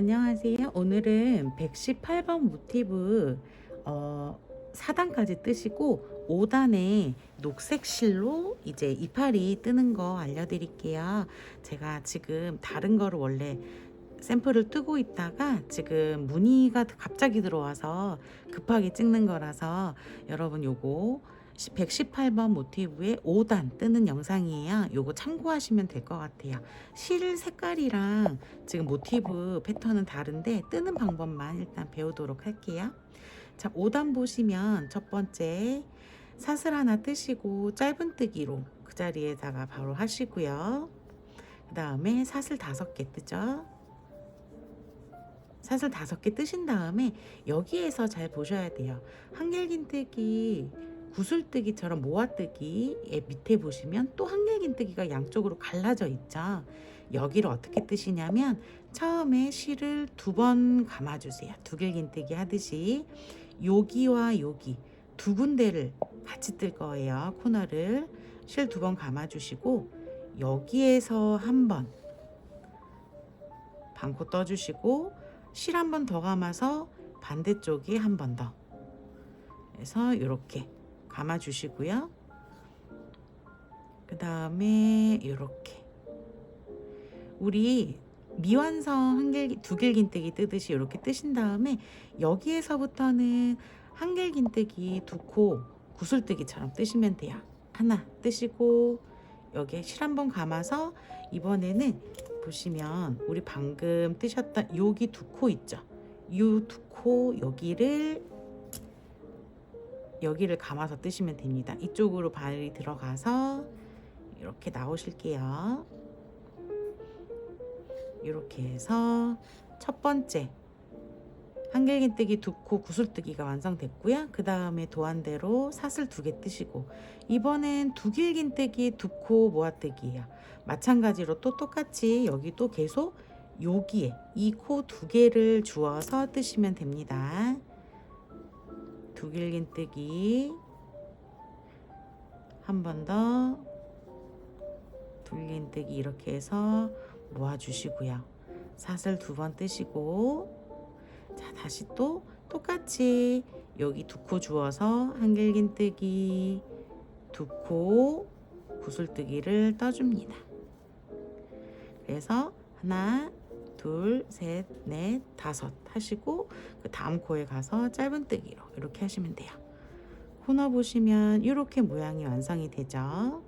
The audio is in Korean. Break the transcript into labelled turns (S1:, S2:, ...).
S1: 안녕하세요. 오늘은 118번 모티브 어, 4단까지 뜨시고 5단에 녹색 실로 이제 이파리 뜨는 거 알려드릴게요. 제가 지금 다른 거를 원래 샘플을 뜨고 있다가 지금 문의가 갑자기 들어와서 급하게 찍는 거라서 여러분 요거 118번 모티브의 5단 뜨는 영상이에요. 요거 참고하시면 될 것 같아요. 실 색깔이랑 지금 모티브 패턴은 다른데 뜨는 방법만 일단 배우도록 할게요. 자, 5단 보시면 첫 번째 사슬 하나 뜨시고 짧은 뜨기로 그 자리에다가 바로 하시고요. 그 다음에 사슬 다섯 개 뜨죠. 사슬 다섯 개 뜨신 다음에 여기에서 잘 보셔야 돼요. 한길긴뜨기 구슬뜨기처럼 모아뜨기의 밑에 보시면 또 한길긴뜨기가 양쪽으로 갈라져 있죠. 여기를 어떻게 뜨시냐면 처음에 실을 두 번 감아주세요. 두길긴뜨기 하듯이 여기와 여기 두 군데를 같이 뜰 거예요. 코너를 실 두 번 감아주시고 여기에서 한 번 반코 떠주시고 실 한 번 더 감아서 반대쪽에 한 번 더. 그래서 이렇게 감아 주시고요. 그 다음에 이렇게 우리 미완성 한길 두길긴뜨기 뜨듯이 이렇게 뜨신 다음에 여기에서부터는 한길긴뜨기 두 코 구슬뜨기처럼 뜨시면 돼요. 하나 뜨시고 여기에 실 한번 감아서 이번에는 보시면 우리 방금 뜨셨던 여기 두 코 있죠. 이 두 코 여기를 여기를 감아서 뜨시면 됩니다. 이쪽으로 발이 들어가서 이렇게 나오실게요. 이렇게 해서 첫 번째 한길긴뜨기 두 코 구슬뜨기가 완성됐고요. 그 다음에 도안대로 사슬 두 개 뜨시고 이번엔 두길긴뜨기 두 코 모아뜨기예요. 마찬가지로 또 똑같이 여기도 계속 여기에 이 코 두 개를 주어서 뜨시면 됩니다. 두길긴뜨기 한 번더 두길긴뜨기 이렇게 해서 모아주시고요. 사슬 두 번 뜨시고 자 다시 또 똑같이 여기 두 코 주어서 한길긴 뜨기 두 코 구슬뜨기를 떠줍니다. 그래서 하나 둘, 셋, 넷, 다섯 하시고 그 다음 코에 가서 짧은 뜨기로 이렇게 하시면 돼요. 코너 보시면 이렇게 모양이 완성이 되죠.